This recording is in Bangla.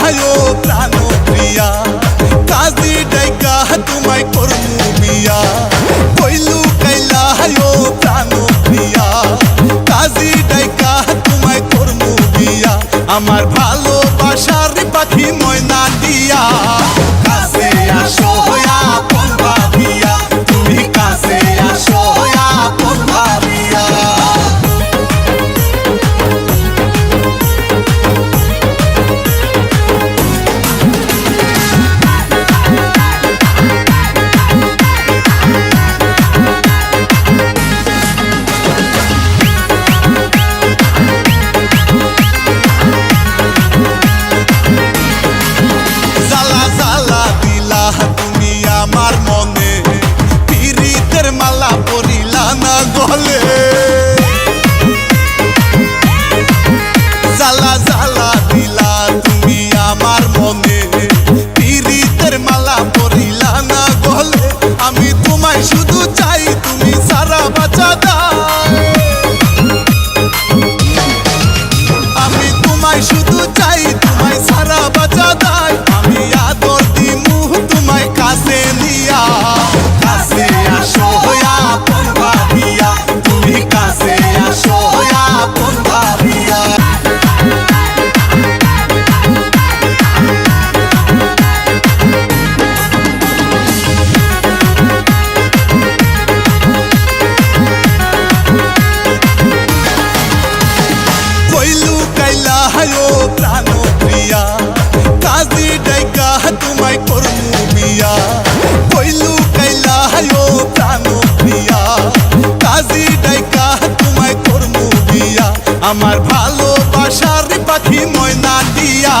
হায়ো প্রাণ প্রিয়া কাজী ডাইকা তোমায় করমু বিয়া কইলু কাইলা হায়ো প্রাণ প্রিয়া কাজী ডাইকা তোমায় করমু বিয়া আমার ভালোবাসার পাখি পরিলা না গলে ডাইকা তোমায় করমু বিয়া কইলু কাইলা হায়ো প্রাণ প্রিয়া কাজী ডাইকা তোমায় করমু বিয়া আমার ভালোবাসার পাখি ময়না দিয়া